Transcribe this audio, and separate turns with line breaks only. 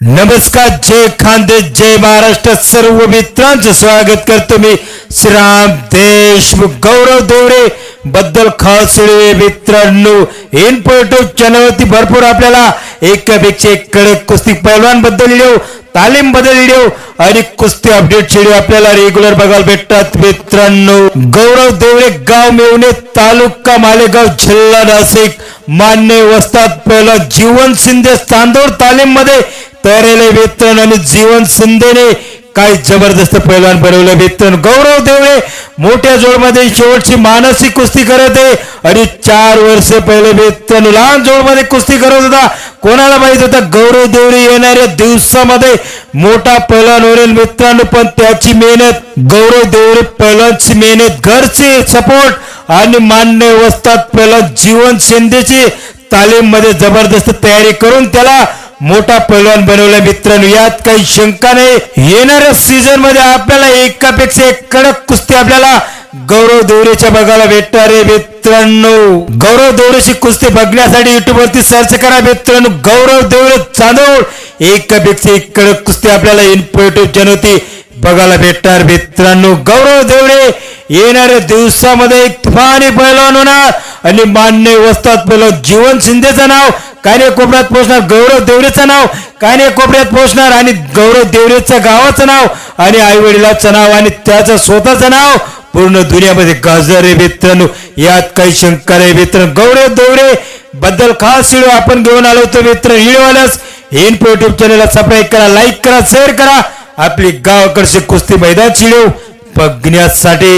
नमस्कार जय खांदे जय महाराष्ट्र सर्व मित्रांचं स्वागत करतो मी श्रीराम देशमुख गौरव देवडे बद्दल खास वेळ मित्रांनो इनपोर्टिव्ह चॅनलवरती भरपूर आपल्याला एकापेक्षा एक कडक कुस्ती पैलवानबद्दल व्हिडिओ तालीम बदल व्हिडिओ आणि कुस्ती अपडेट व्हिडिओ आपल्याला रेग्युलर बघायला भेटतात. मित्रांनो गौरव देवळे गाव मेवणे तालुका मालेगाव जिल्हा नाशिक. मान्य वस्तात पहिला जीवन शिंदे चांदोड तालीममध्ये तयारीला वेतन आणि जीवन शिंदेने काय जबरदस्त पैलवान बनवलं वेतन. गौरव देवळे मोठ्या जोडमध्ये शेवटची मानसिक कुस्ती करत आहे आणि चार वर्ष पहिले वेतन. लहान जोडमध्ये कुस्ती करत होता. कोणाला माहीत होता? गौरव देवळे येणाऱ्या दिवसामध्ये मोठा पैलवान होईल मित्रांनो पण त्याची मेहनत गौरव देवळे पैलवानची मेहनत घरचे सपोर्ट आणि मान्य वस्तात पैलवान जीवन शिंदेची तालीममध्ये जबरदस्त तयारी करून त्याला मोठा पैलवान बनवला मित्रांनो. यात काही शंका नाही. येणाऱ्या सीझनमध्ये आपल्याला एकापेक्षा एक कडक कुस्ती आपल्याला गौरव दौरेच्या बघायला भेटणार आहे मित्रांनो. गौरव दौरेची कुस्ती बघण्यासाठी युट्यूब वरती सर्च करा मित्रांनो. गौरव देवरे चांदोड. एकापेक्षा एक कडक कुस्ती आपल्याला इन्फॉर्मेटिव्ह जनवती बघायला भेटणार मित्रांनो. गौरव देवळे येणाऱ्या दिवसामध्ये एक तुफानी पैलवान होणार. आणि मान्य वस्तात पैलवान जीवन शिंदेचं नाव काने कोपऱ्यात पोहोचणार गौरव देवरेचं नाव काने कोपऱ्यात पोहोचणार आणि गौरव देवरेचं गावाचं नाव आणि आई वडिलाचं नाव आणि त्याचं स्वतःचं नाव. पूर्ण दुनियामध्ये गाजर आहे मित्रांनो यात काही शंकर आहे मित्र गौरव देवरे बद्दल खास व्हिडिओ आपण घेऊन आलो होतो मित्र व्हिडिओ आल्यास इन्फो युट्यूब चॅनलला सबस्क्राईब करा लाईक करा शेअर करा. आपली गावाकडचे कुस्ती मैदान व्हिडिओ बघण्यासाठी.